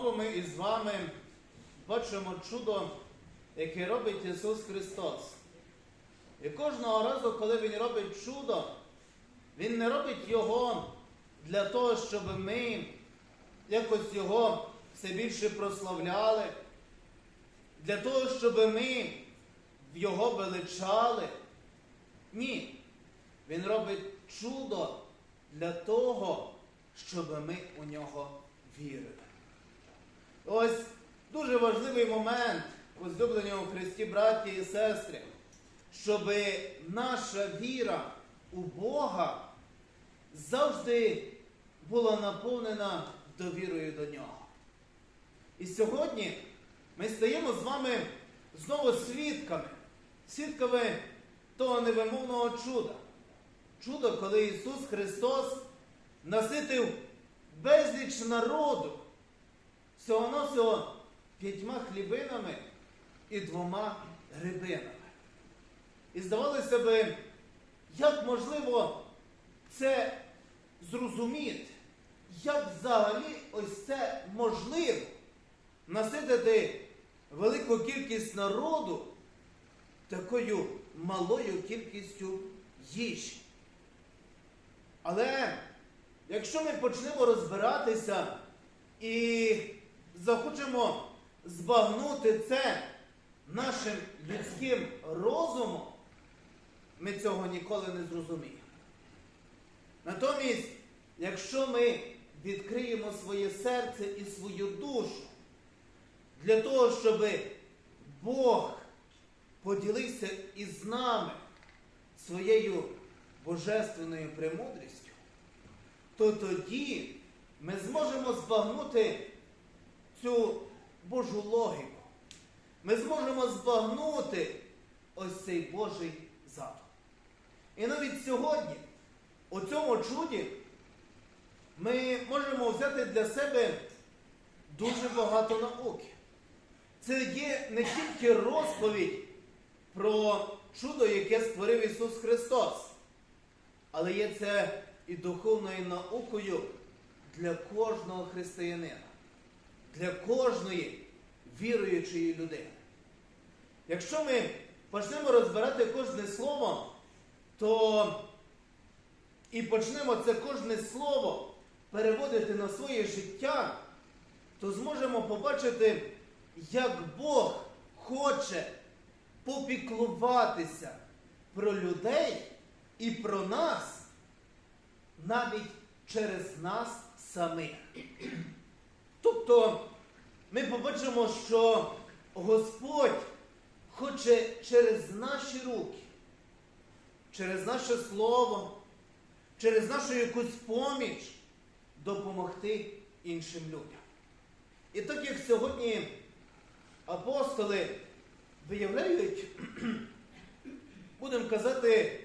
Знову ми із вами бачимо чудо, яке робить Ісус Христос. І кожного разу, коли Він робить чудо, Він не робить його для того, щоб ми якось його все більше прославляли, для того, щоб ми його величали. Ні. Він робить чудо для того, щоб ми у нього вірили. Ось дуже важливий момент, возлюблені у Христі, браті і сестри, щоб наша віра у Бога завжди була наповнена довірою до нього. І сьогодні ми стаємо з вами знову свідками, свідками того невимовного чуда. Чудо, коли Ісус Христос наситив безліч народу всього-навсього п'ятьма хлібинами і двома рибинами. І здавалося би, як можливо це зрозуміти, як взагалі ось це можливо наситити велику кількість народу такою малою кількістю їжі. Але якщо ми почнемо розбиратися і захочемо збагнути це нашим людським розумом, ми цього ніколи не зрозуміємо. Натомість, якщо ми відкриємо своє серце і свою душу для того, щоб Бог поділився із нами своєю божественною премудрістю, то тоді ми зможемо збагнути цю Божу логіку. Ми зможемо збагнути ось цей Божий задум. І навіть сьогодні, у цьому чуді, ми можемо взяти для себе дуже багато науки. Це є не тільки розповідь про чудо, яке створив Ісус Христос, але є це і духовною наукою для кожного християнина, для кожної віруючої людини. Якщо ми почнемо розбирати кожне слово, то і почнемо це кожне слово переводити на своє життя, то зможемо побачити, як Бог хоче попіклуватися про людей і про нас навіть через нас самих. Тобто ми побачимо, що Господь хоче через наші руки, через наше слово, через нашу якусь поміч допомогти іншим людям. І так як сьогодні апостоли виявляють, будемо казати,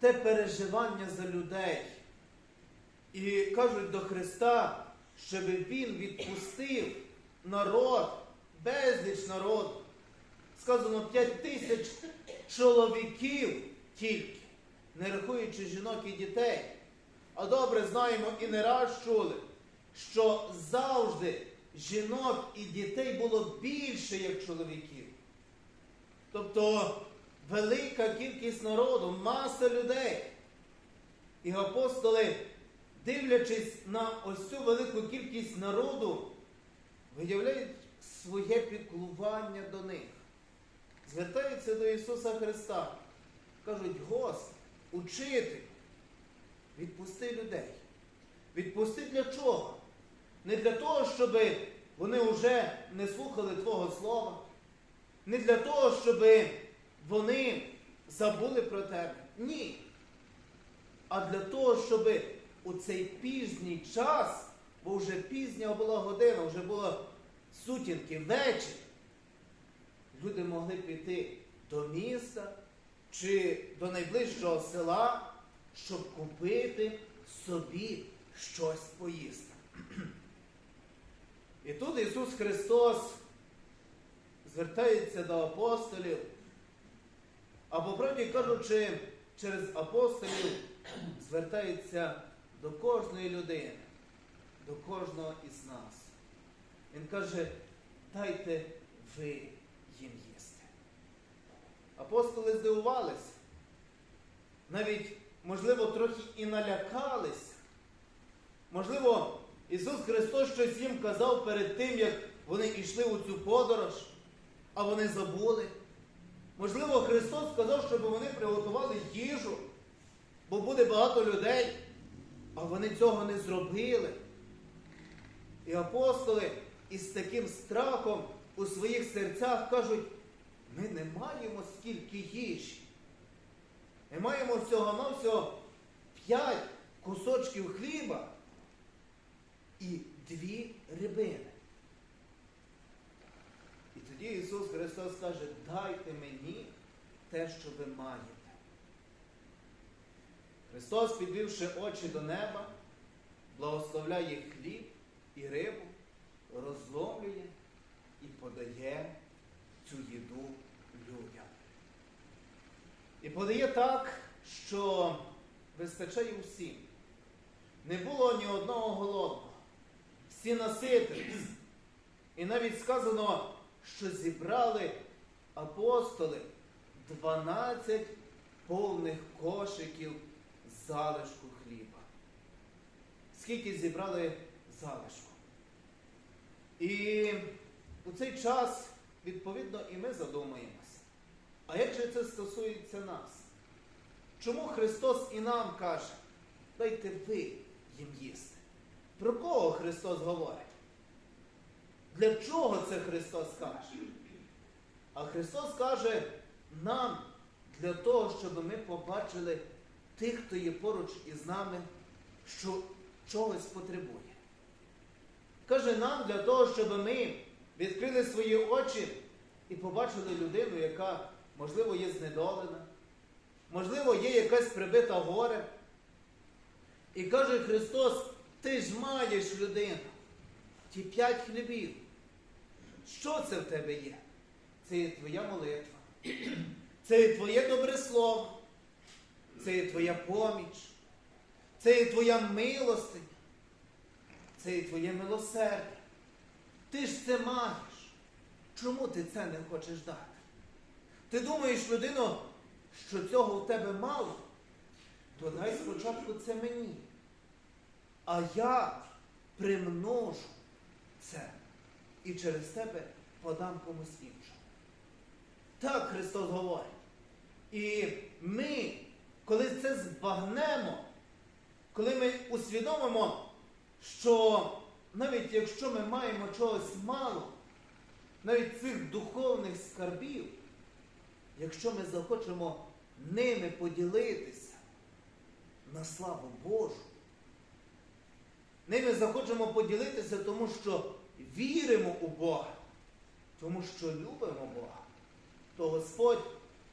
те переживання за людей. І кажуть до Христа, щоб Він відпустив народ, безліч народу. Сказано 5 тисяч чоловіків тільки, не рахуючи жінок і дітей. А добре знаємо і не раз чули, що завжди жінок і дітей було більше, як чоловіків. Тобто велика кількість народу, маса людей. І апостоли, дивлячись на ось цю велику кількість народу, виявляють своє піклування до них. Звертаються до Ісуса Христа. Кажуть, Господи, учитель, відпусти людей. Відпусти для чого? Не для того, щоб вони вже не слухали Твого Слова, не для того, щоб вони забули про тебе. Ні. А для того, щоб у цей пізній час, бо вже пізня була година, вже було сутінки, вечір, люди могли піти до міста чи до найближчого села, щоб купити собі щось поїсти. І тут Ісус Христос звертається до апостолів, або, правді кажучи, через апостолів звертається до кожної людини, до кожного із нас. Він каже, дайте ви їм їсти. Апостоли здивувалися, навіть, можливо, трохи і налякалися. Можливо, Ісус Христос щось їм казав перед тим, як вони йшли у цю подорож, а вони забули. Можливо, Христос сказав, щоб вони приготували їжу, бо буде багато людей, а вони цього не зробили. І апостоли із таким страхом у своїх серцях кажуть, ми не маємо скільки їжі. Ми маємо всього-навсього п'ять кусочків хліба і дві рибини. І тоді Ісус Христос каже, дайте мені те, що ви маєте. Христос, підвівши очі до неба, благословляє хліб і рибу, розломлює і подає цю їду людям. І подає так, що вистачає усім. Не було ні одного голодного. Всі наситились. І навіть сказано, що зібрали апостоли 12 повних кошиків залишку хліба. Скільки зібрали залишку? І у цей час, відповідно, і ми задумаємося. А як же це стосується нас? Чому Христос і нам каже, дайте ви їм їсти? Про кого Христос говорить? Для чого це Христос каже? А Христос каже нам для того, щоб ми побачили тих, хто є поруч із нами, що чогось потребує. Каже нам для того, щоб ми відкрили свої очі і побачили людину, яка, можливо, є знедолена, можливо, є якась прибита горе. І каже Христос, ти ж маєш людину, ті п'ять хлібів. Що це в тебе є? Це є твоя молитва, це є твоє добре слово, це є твоя поміч, це є твоя милостиня, це є твоє милосердя. Ти ж це маєш. Чому ти це не хочеш дати? Ти думаєш, людино, що цього в тебе мало, то дай спочатку це мені. А я примножу це і через тебе подам комусь іншому. Так Христос говорить. І ми, коли це збагнемо, коли ми усвідомимо, що навіть якщо ми маємо чогось мало, навіть цих духовних скарбів, якщо ми захочемо ними поділитися на славу Божу, ними захочемо поділитися, тому що віримо у Бога, тому що любимо Бога, то Господь,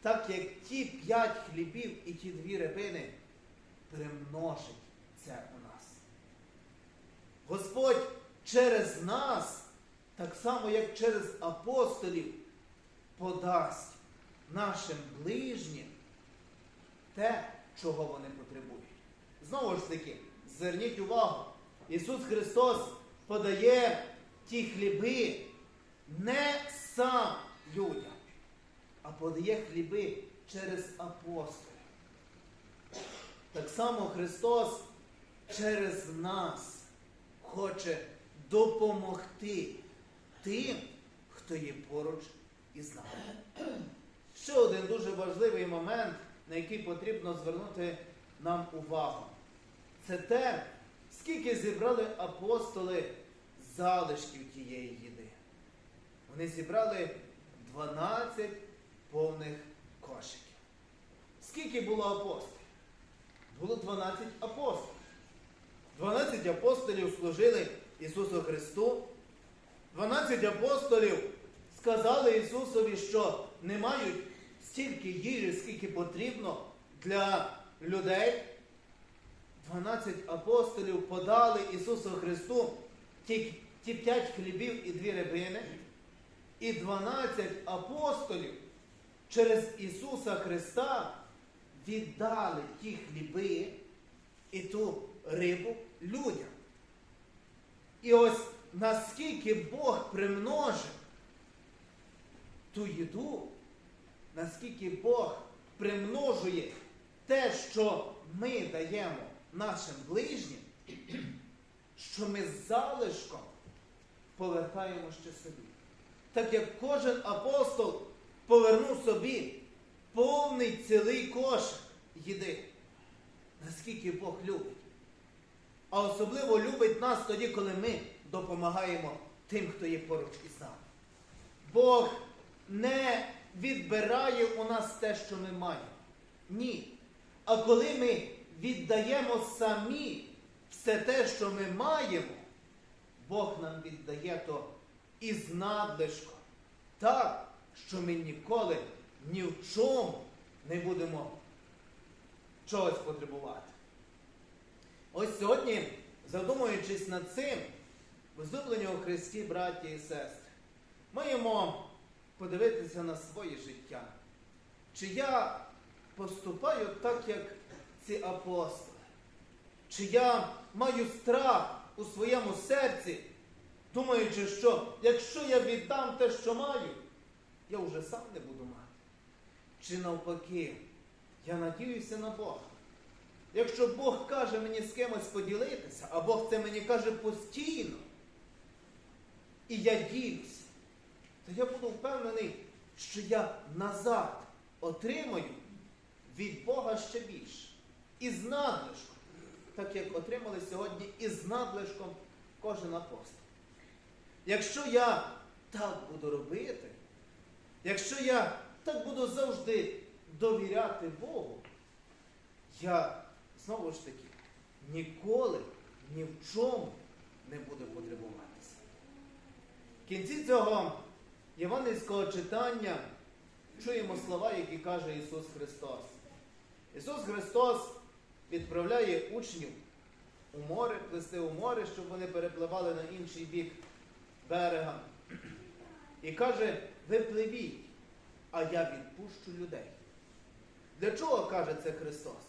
так як ті п'ять хлібів і ті дві рибини, примножить це у нас. Господь через нас, так само як через апостолів, подасть нашим ближнім те, чого вони потребують. Знову ж таки, зверніть увагу, Ісус Христос подає ті хліби не сам людям, а подає хліби через апостолів. Так само Христос через нас хоче допомогти тим, хто є поруч із нами. Ще один дуже важливий момент, на який потрібно звернути нам увагу. Це те, скільки зібрали апостоли залишків тієї їди. Вони зібрали 12 повних кошиків. Скільки було апостолів? Було 12 апостолів. 12 апостолів служили Ісусу Христу. 12 апостолів сказали Ісусові, що не мають стільки їжі, скільки потрібно для людей. 12 апостолів подали Ісусу Христу ті, ті 5 хлібів і дві рибини. І 12 апостолів через Ісуса Христа віддали ті хліби і ту рибу людям. І ось наскільки Бог примножив ту їду, наскільки Бог примножує те, що ми даємо нашим ближнім, що ми з залишком повертаємо ще собі. Так як кожен апостол повернув собі повний цілий кошик їди. Наскільки Бог любить. А особливо любить нас тоді, коли ми допомагаємо тим, хто є поруч із нами. Бог не відбирає у нас те, що ми маємо. Ні. А коли ми віддаємо самі все те, що ми маємо, Бог нам віддає то із надлишком. Так, що ми ніколи ні в чому не будемо чогось потребувати. Ось сьогодні, задумуючись над цим, возлюблені у Христі, браті і сестри, маємо подивитися на своє життя. Чи я поступаю так, як ці апостоли? Чи я маю страх у своєму серці, думаючи, що якщо я віддам те, що маю, я вже сам не буду мати. Чи навпаки, я надіюся на Бога. Якщо Бог каже мені з кимось поділитися, а Бог це мені каже постійно, і я ділюся, то я буду впевнений, що я назад отримаю від Бога ще більше. І з надлишком, так як отримали сьогодні і з надлишком кожен апостол. Якщо я так буду робити, якщо я так буду завжди довіряти Богу, я знову ж таки ніколи ні в чому не буду потребуватися. В кінці цього євангельського читання чуємо слова, які каже Ісус Христос. Ісус Христос відправляє учнів у море, плести у море, щоб вони перепливали на інший бік берега. І каже, ви пливіть, а я відпущу людей. Для чого каже це Христос?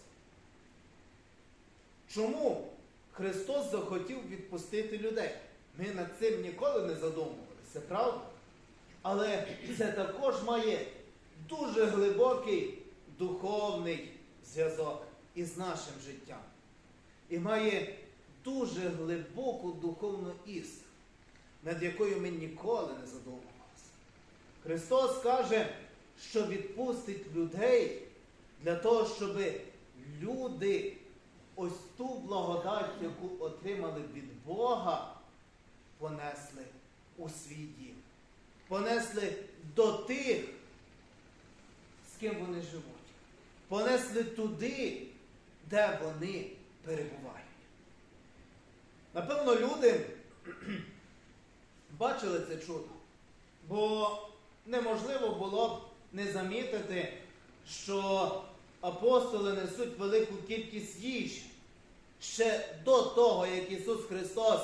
Чому Христос захотів відпустити людей? Ми над цим ніколи не задумувалися, правда? Але це також має дуже глибокий духовний зв'язок із нашим життям. І має дуже глибоку духовну істину, над якою ми ніколи не задумувалися. Христос каже, що відпустить людей для того, щоб люди ось ту благодать, яку отримали від Бога, понесли у свій дім. Понесли до тих, з ким вони живуть. Понесли туди, де вони перебувають. Напевно, люди бачили це чудо, бо неможливо було б не замітити, що апостоли несуть велику кількість їжі ще до того, як Ісус Христос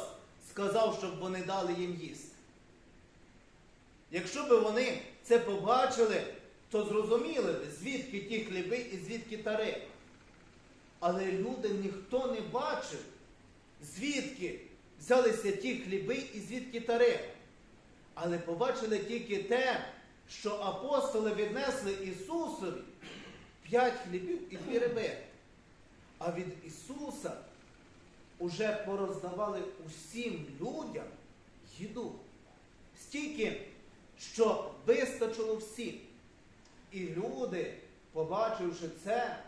сказав, щоб вони дали їм їсти. Якщо б вони це побачили, то зрозуміли б, звідки ті хліби і звідки та. Але люди ніхто не бачив, звідки взялися ті хліби і звідки та. Але побачили тільки те, що апостоли віднесли Ісусові п'ять хлібів і дві риби. А від Ісуса уже пороздавали усім людям їду. Стільки, що вистачило всім. І люди, побачивши це,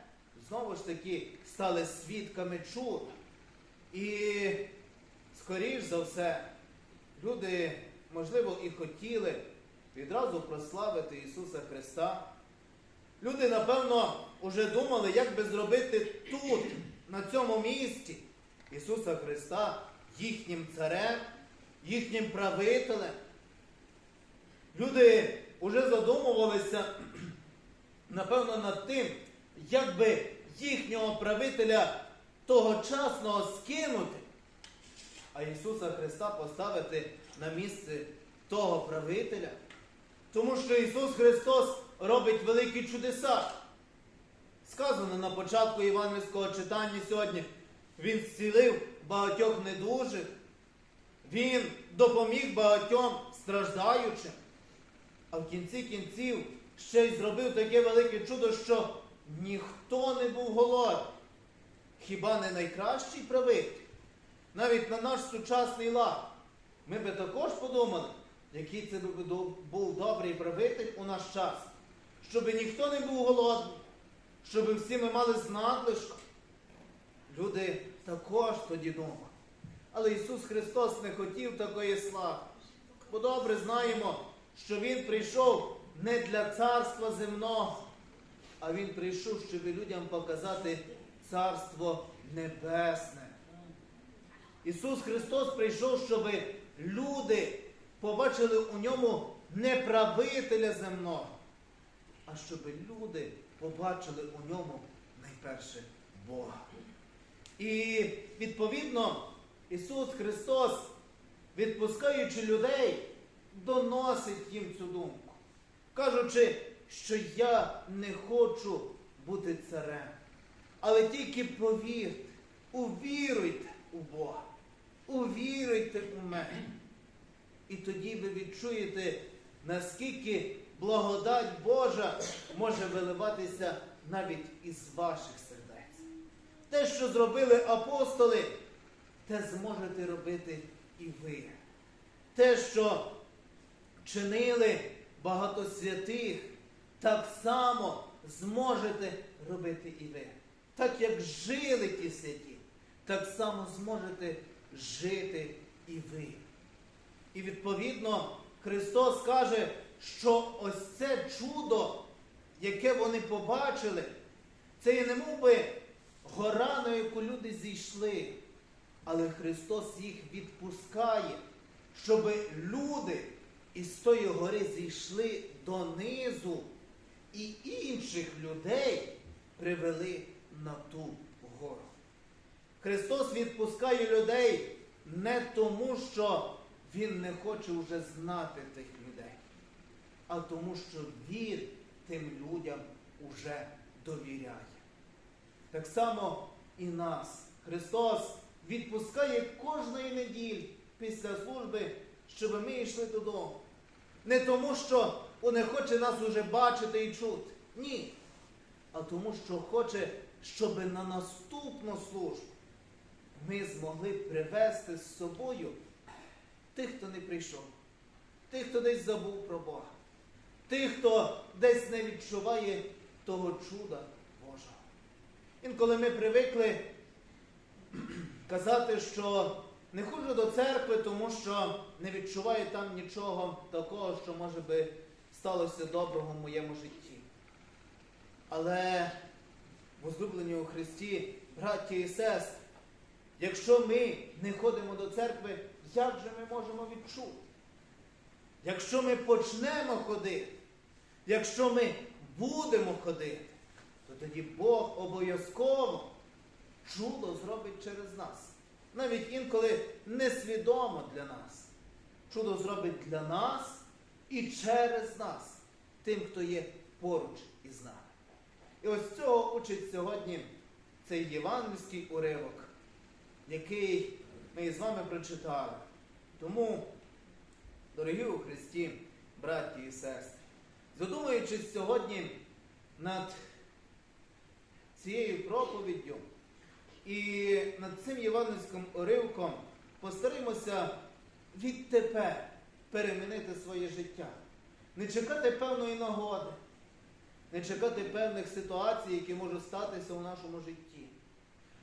знову ж таки стали свідками чуда. І, скоріш за все, люди, можливо, і хотіли відразу прославити Ісуса Христа. Люди, напевно, вже думали, як би зробити тут, на цьому місці, Ісуса Христа їхнім царем, їхнім правителем. Люди вже задумувалися, напевно, над тим, як би їхнього правителя тогочасного скинути, а Ісуса Христа поставити на місце того правителя. Тому що Ісус Христос робить великі чудеса. Сказано на початку івангельського читання сьогодні, Він зцілив багатьох недужих, Він допоміг багатьом страждаючим, а в кінці кінців ще й зробив таке велике чудо, що ніхто не був голодний. Хіба не найкращий правитель? Навіть на наш сучасний лад. Ми би також подумали, який це був добрий правитель у наш час, щоб ніхто не був голодний, щоб всі ми мали з. Люди також тоді думали. Але Ісус Христос не хотів такої слави. Бо добре знаємо, що Він прийшов не для царства земного, а Він прийшов, щоб людям показати царство небесне. Ісус Христос прийшов, щоб люди побачили у ньому не правителя земного, а щоб люди побачили у ньому найперше Бога. І відповідно Ісус Христос, відпускаючи людей, доносить їм цю думку, кажучи, що я не хочу бути царем, але тільки повірте, увіруйте у Бога, увіруйте у мене. І тоді ви відчуєте, наскільки благодать Божа може виливатися навіть із ваших сердець. Те, що зробили апостоли, те зможете робити і ви. Те, що чинили багато святих, так само зможете робити і ви. Так як жили ті святі, так само зможете жити і ви. І відповідно Христос каже, що ось це чудо, яке вони побачили, це є немов би гора, на яку люди зійшли. Але Христос їх відпускає, щоб люди із тої гори зійшли донизу і інших людей привели на ту. Христос відпускає людей не тому, що Він не хоче вже знати тих людей, а тому, що Він тим людям уже довіряє. Так само і нас. Христос відпускає кожної неділі після служби, щоб ми йшли додому. Не тому, що Он не хоче нас уже бачити і чути. Ні. А тому, що хоче, щоб на наступну службу ми змогли привезти з собою тих, хто не прийшов, тих, хто десь забув про Бога, тих, хто десь не відчуває того чуда Божого. Інколи ми привикли казати, що не ходжу до церкви, тому що не відчуваю там нічого такого, що може би сталося доброго в моєму житті. Але, возлюблені у Христі, браті і сестри, якщо ми не ходимо до церкви, як же ми можемо відчути? Якщо ми почнемо ходити, якщо ми будемо ходити, то тоді Бог обов'язково чудо зробить через нас. Навіть інколи несвідомо для нас. Чудо зробить для нас і через нас, тим, хто є поруч із нами. І ось цього учить сьогодні цей євангельський уривок, який ми з вами прочитали. Тому, дорогі у Христі, браті і сестри, задумуючись сьогодні над цією проповіддю і над цим євангельським уривком постараємося відтепер перемінити своє життя. Не чекати певної нагоди, не чекати певних ситуацій, які можуть статися у нашому житті.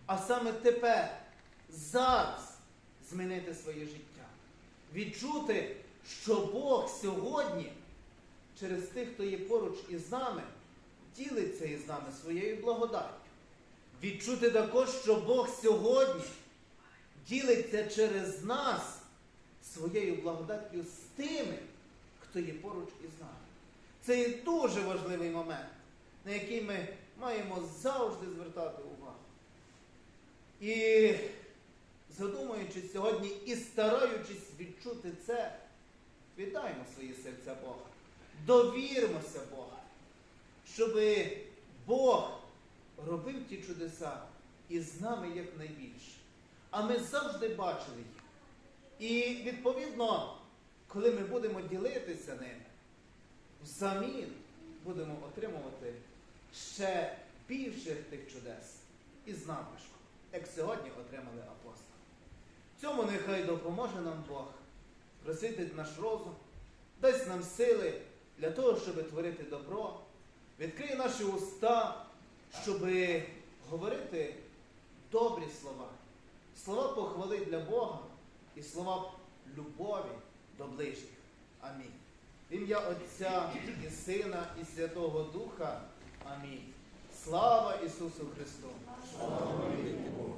А саме тепер, зараз змінити своє життя. Відчути, що Бог сьогодні через тих, хто є поруч із нами, ділиться із нами своєю благодаттю. Відчути також, що Бог сьогодні ділиться через нас своєю благодаттю з тими, хто є поруч із нами. Це є дуже важливий момент, на який ми маємо завжди звертати увагу. І задумуючись сьогодні і стараючись відчути це, віддаємо свої серця Бога. Довірмося Бога, щоб Бог робив ті чудеса і з нами якнайбільше. А ми завжди бачили їх. І відповідно, коли ми будемо ділитися ними, взамін будемо отримувати ще більших тих чудес і знамешку, як сьогодні отримали апостоли. Цьому нехай допоможе нам Бог, просвітить наш розум, дасть нам сили для того, щоб творити добро, відкриє наші уста, щоб говорити добрі слова, слова похвали для Бога і слова любові до ближніх. Амінь. Ім'я Отця і Сина, і Святого Духа. Амінь. Слава Ісусу Христу! Слава Богу.